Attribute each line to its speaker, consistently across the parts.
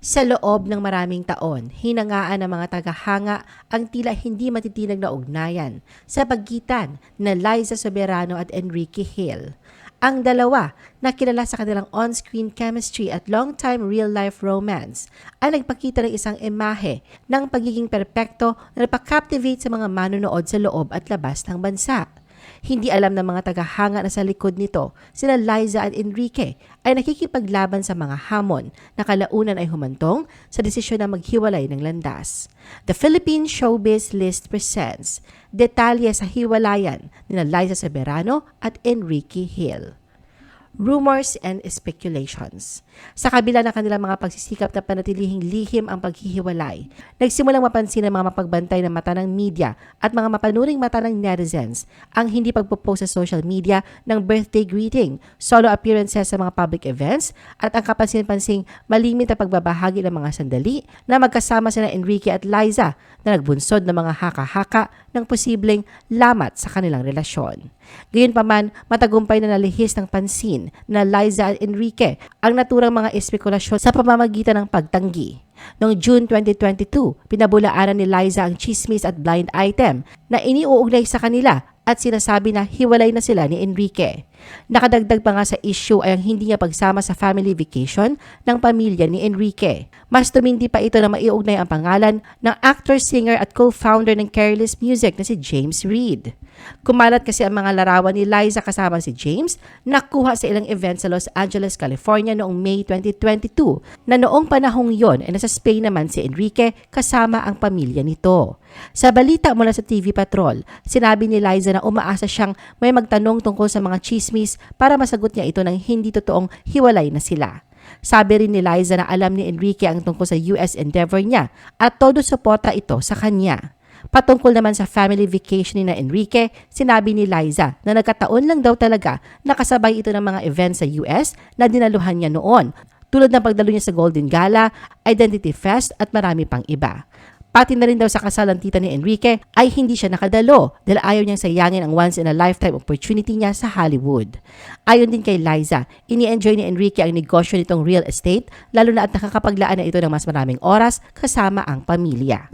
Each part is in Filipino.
Speaker 1: Sa loob ng maraming taon, hinangaan ng mga tagahanga ang tila hindi matitinag na ugnayan sa pagitan na Liza Soberano at Enrique Hill. Ang dalawa, na kilala sa kanilang on-screen chemistry at long-time real-life romance, ay nagpakita ng isang imahe ng pagiging perpekto na napaka-captivate sa mga manonood sa loob at labas ng bansa. Hindi alam ng mga tagahanga na sa likod nito, sila Liza at Enrique ay nakikipaglaban sa mga hamon na kalaunan ay humantong sa desisyon na maghiwalay ng landas. The Philippine Showbiz List presents detalye sa hiwalayan ni Liza Soberano at Enrique Hill rumors and speculations. Sa kabila ng kanilang mga pagsisikap na panatilihing lihim ang paghihiwalay, nagsimulang mapansin ng mga mapagbantay ng mata ng media at mga mapanuring mata ng netizens ang hindi pagpo-post sa social media ng birthday greeting, solo appearances sa mga public events, at ang kapansin-pansing malimit na pagbabahagi ng mga sandali na magkasama sina Enrique at Liza na nagbunsod ng mga haka-haka ng posibleng lamat sa kanilang relasyon. Gayunpaman, matagumpay na nalihis ng pansin na Liza Enrique ang naturang mga espekulasyon sa pamamagitan ng pagtanggi. Noong June 2022, pinabulaanan ni Liza ang chismis at blind item na iniuugnay sa kanila at sinasabi na hiwalay na sila ni Enrique. Nakadagdag pa nga sa issue ay ang hindi niya pagsama sa family vacation ng pamilya ni Enrique. Mas tumindi pa ito na maiugnay ang pangalan ng actor, singer at co-founder ng Careless Music na si James Reid. Kumalat kasi ang mga larawan ni Liza kasama si James nakuha sa ilang event sa Los Angeles, California noong May 2022 na noong panahong yon ay nasa Spain naman si Enrique kasama ang pamilya nito. Sa balita mula sa TV Patrol, sinabi ni Liza na umaasa siyang may magtanong tungkol sa mga chismis para masagot niya ito ng hindi totoong hiwalay na sila. Sabi rin ni Liza na alam ni Enrique ang tungkol sa US endeavor niya at todo suporta ito sa kanya. Patungkol naman sa family vacation ni na Enrique, sinabi ni Liza na nagkataon lang daw talaga nakasabay ito ng mga events sa US na dinaluhan niya noon, tulad ng pagdalo niya sa Golden Gala, Identity Fest at marami pang iba. Pati na rin daw sa kasal ng tita ni Enrique ay hindi siya nakadalo dahil ayaw niyang sayangin ang once in a lifetime opportunity niya sa Hollywood. Ayon din kay Liza, ini-enjoy ni Enrique ang negosyo nitong real estate lalo na at nakakapaglaan na ito ng mas maraming oras kasama ang pamilya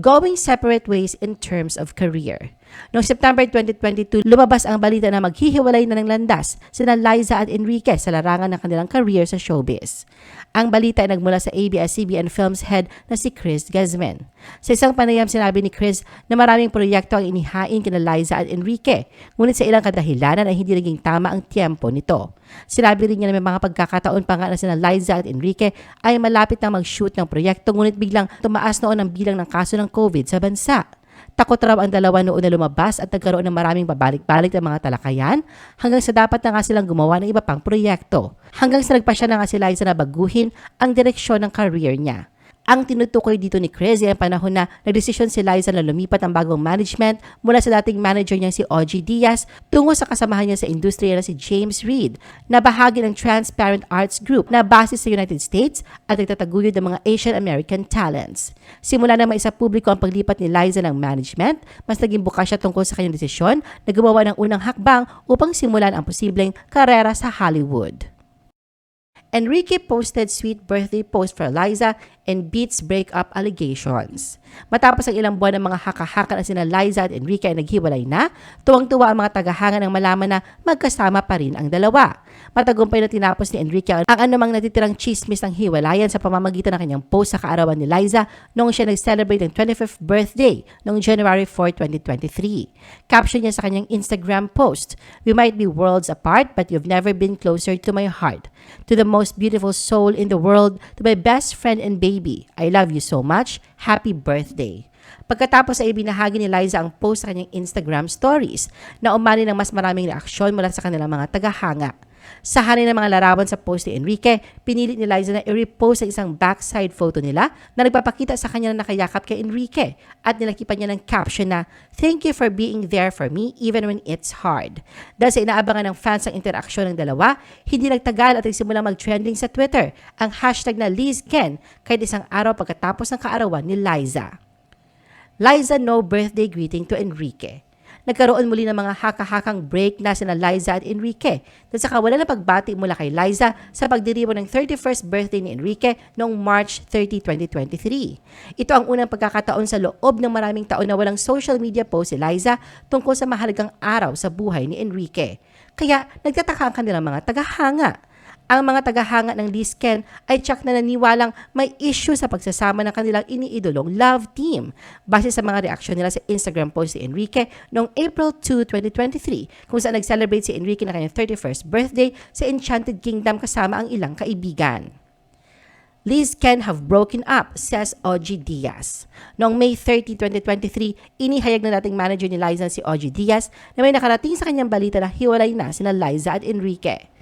Speaker 1: going separate ways in terms of career. Noong September 2022, lumabas ang balita na maghihiwalay na ng landas sina Liza at Enrique sa larangan ng kanilang career sa showbiz. Ang balita ay nagmula sa ABS-CBN Films head na si Chris Guzman. Sa isang panayam sinabi ni Chris na maraming proyekto ang inihain kina Liza at Enrique, ngunit sa ilang kadahilanan ay hindi naging tama ang tiempo nito. Sinabi rin niya na may mga pagkakataon pa nga na sina Liza at Enrique ay malapit na mag-shoot ng proyekto ngunit biglang tumaas noon ang bilang ng kaso ng COVID sa bansa. Takot raw ang dalawa noon na lumabas at nagkaroon ng maraming babalik-balik ng mga talakayan hanggang sa dapat na nga silang gumawa ng iba pang proyekto. Hanggang sa nagpa siya na nga si Liza na baguhin ang direksyon ng career niya. Ang tinutukoy dito ni Chris ay ang panahon na nagdesisyon si Liza na lumipat ang bagong management mula sa dating manager niya si OG Diaz tungo sa kasamahan niya sa industriya na si James Reid na bahagi ng Transparent Arts Group na base sa United States at nagtataguyod ng mga Asian American talents. Simula na maisa publiko ang paglipat ni Liza ng management, mas naging bukas siya tungkol sa kanyang desisyon na gumawa ng unang hakbang upang simulan ang posibleng karera sa Hollywood. Enrique posted sweet birthday post for Liza and beats breakup allegations. Matapos ang ilang buwan ng mga haka-haka na sina Liza at Enrique ay naghiwalay na, tuwang-tuwa ang mga tagahanga ng malaman na magkasama pa rin ang dalawa. Matagumpay na tinapos ni Enrique ang anumang natitirang chismis ng hiwalayan sa pamamagitan ng kanyang post sa kaarawan ni Liza noong siya nag-celebrate ng 25th birthday noong January 4, 2023. Caption niya sa kanyang Instagram post, We might be worlds apart but you've never been closer to my heart. To the most beautiful soul in the world, to my best friend and baby, I love you so much. Happy birthday. Pagkatapos ay ibinahagi ni Liza ang post sa kanyang Instagram stories na umani ng mas maraming reaksyon mula sa kanilang mga tagahanga. Sa hari ng mga larawan sa post ni Enrique, pinilit ni Liza na i-repost ang isang backside photo nila na nagpapakita sa kanya na nakayakap kay Enrique at nilakipan niya ng caption na Thank you for being there for me even when it's hard. Dahil sa inaabangan ng fans ang interaksyon ng dalawa, hindi nagtagal at nagsimulang mag-trending sa Twitter ang hashtag na LizKen kahit isang araw pagkatapos ng kaarawan ni Liza. Liza no birthday greeting to Enrique. Nagkaroon muli ng mga haka-hakang break na sina Liza at Enrique. Dahil sa kawalan ng pagbati mula kay Liza sa pagdiribo ng 31st birthday ni Enrique noong March 30, 2023. Ito ang unang pagkakataon sa loob ng maraming taon na walang social media post si Liza tungkol sa mahalagang araw sa buhay ni Enrique. Kaya nagtataka ang kanilang mga tagahanga. Ang mga tagahanga ng Lisken ay tsak na naniwalang may issue sa pagsasama ng kanilang iniidolong love team base sa mga reaksyon nila sa Instagram post si Enrique noong April 2, 2023 kung saan nag-celebrate si Enrique ng kanyang 31st birthday sa Enchanted Kingdom kasama ang ilang kaibigan. Liz can have broken up, says Ogie Diaz. Noong May 30, 2023, inihayag na dating manager ni Liza si Ogie Diaz na may nakarating sa kanyang balita na hiwalay na sina Liza at Enrique.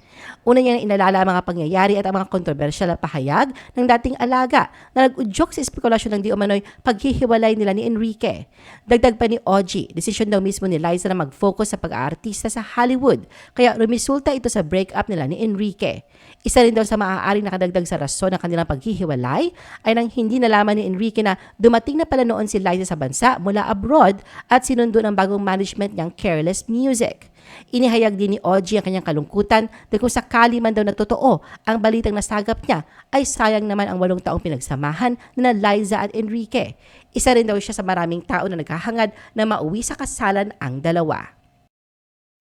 Speaker 1: Una niya inalala ang mga pangyayari at ang mga kontrobersyal na pahayag ng dating alaga na nag-udyok sa espekulasyon ng di umano'y paghihiwalay nila ni Enrique. Dagdag pa ni Ogie, desisyon daw mismo ni Liza na mag-focus sa pag-aartista sa Hollywood, kaya rumisulta ito sa breakup nila ni Enrique. Isa rin daw sa maaaring nakadagdag sa rason ng kanilang paghihiwalay ay nang hindi nalaman ni Enrique na dumating na pala noon si Liza sa bansa mula abroad at sinundo ng bagong management niyang Careless Music. Inihayag din ni Ogie ang kanyang kalungkutan dahil kung sakali man daw nagtotoo ang balitang nasagap niya ay sayang naman ang walong taong pinagsamahan na Liza at Enrique. Isa rin daw siya sa maraming tao na naghahangad na mauwi sa kasalan ang dalawa.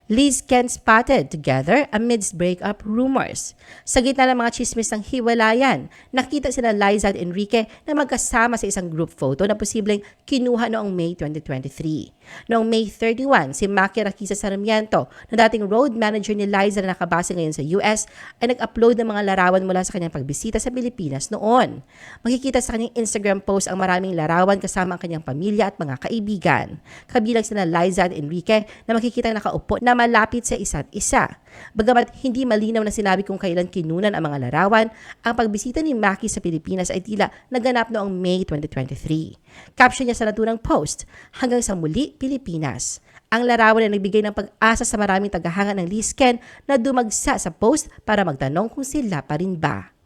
Speaker 1: Liz Ken spotted together amidst breakup rumors. Sa gitna ng mga chismis ng hiwalayan, nakita sina Liza at Enrique na magkasama sa isang group photo na posibleng kinuha noong May 2023. Noong May 31, si Maki Rakisa Sarmiento, na dating road manager ni Liza na nakabase ngayon sa US, ay nag-upload ng mga larawan mula sa kanyang pagbisita sa Pilipinas noon. Makikita sa kanyang Instagram post ang maraming larawan kasama ang kanyang pamilya at mga kaibigan. Kabilang sina Liza at Enrique na makikita nakaupo na malapit sa isa't isa. Bagamat hindi malinaw na sinabi kung kailan kinunan ang mga larawan, ang pagbisita ni Maki sa Pilipinas ay tila naganap noong May 2023. Caption niya sa naturang post, hanggang sa muli, Pilipinas. Ang larawan ay nagbigay ng pag-asa sa maraming tagahanga ng Liz Ken na dumagsa sa post para magtanong kung sila pa rin ba.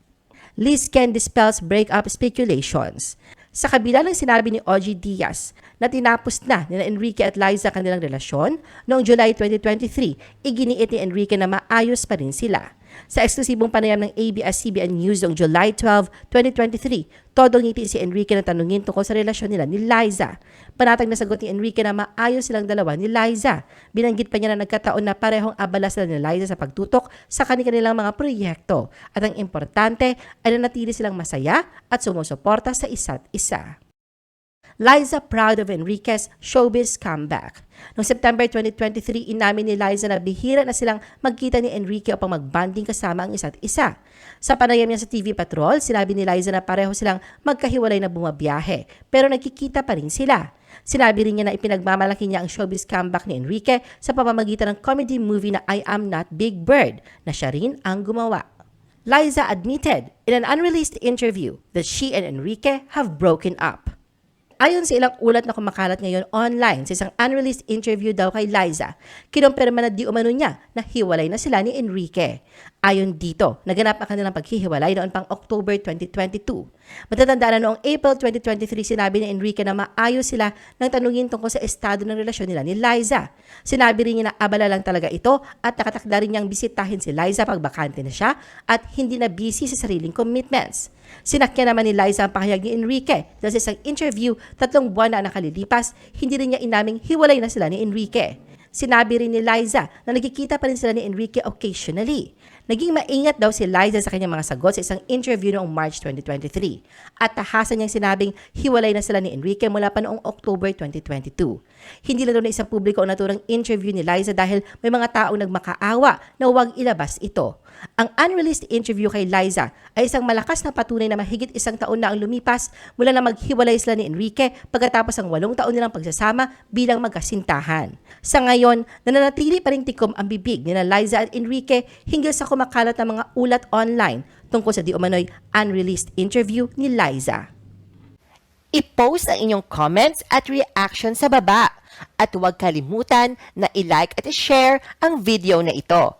Speaker 1: Liz Ken dispels breakup speculations. Sa kabila ng sinabi ni Ogie Diaz na tinapos na ni Enrique at Liza kanilang relasyon, noong July 2023, iginiit ni Enrique na maayos pa rin sila. Sa eksklusibong panayam ng ABS-CBN News noong July 12, 2023, todo ngiti si Enrique na tanungin tungkol sa relasyon nila ni Liza. Panatag na sagot ni Enrique na maayos silang dalawa ni Liza. Binanggit pa niya na nagkataon na parehong abala sila ni Liza sa pagtutok sa kanilang mga proyekto. At ang importante ay nanatili silang masaya at sumusuporta sa isa't isa. Liza proud of Enrique's showbiz comeback. Noong September 2023, inamin ni Liza na bihira na silang magkita ni Enrique upang magbanding kasama ang isa't isa. Sa panayam niya sa TV Patrol, sinabi ni Liza na pareho silang magkahiwalay na bumabiyahe, pero nagkikita pa rin sila. Sinabi rin niya na ipinagmamalaki niya ang showbiz comeback ni Enrique sa pamamagitan ng comedy movie na I Am Not Big Bird na siya rin ang gumawa. Liza admitted in an unreleased interview that she and Enrique have broken up. Ayon sa ilang ulat na kumakalat ngayon online sa isang unreleased interview daw kay Liza, kinumpirma na di umano niya na hiwalay na sila ni Enrique. Ayon dito, naganap ang kanilang paghihiwalay noon pang October 2022. Matatandaan na noong April 2023 sinabi ni Enrique na maayos sila nang tanungin tungkol sa estado ng relasyon nila ni Liza. Sinabi rin niya na abala lang talaga ito at nakatakda rin niyang bisitahin si Liza pag bakante na siya at hindi na busy sa sariling commitments. Sinakyan naman ni Liza ang pahayag ni Enrique dahil sa isang interview tatlong buwan na nakalilipas, hindi rin niya inaming hiwalay na sila ni Enrique. Sinabi rin ni Liza na nagkikita pa rin sila ni Enrique occasionally. Naging maingat daw si Liza sa kanyang mga sagot sa isang interview noong March 2023 at tahasan niyang sinabing hiwalay na sila ni Enrique mula pa noong October 2022. Hindi na daw na isang publiko ang naturang interview ni Liza dahil may mga taong nagmakaawa na huwag ilabas ito. Ang unreleased interview kay Liza ay isang malakas na patunay na mahigit isang taon na ang lumipas mula na maghiwalay sila ni Enrique pagkatapos ang walong taon nilang pagsasama bilang magkasintahan. Sa ngayon, nananatili pa rin tikom ang bibig ni Liza at Enrique hinggil sa kumakalat na mga ulat online tungkol sa di umano'y unreleased interview ni Liza.
Speaker 2: I-post ang inyong comments at reaction sa baba. At huwag kalimutan na i-like at i-share ang video na ito.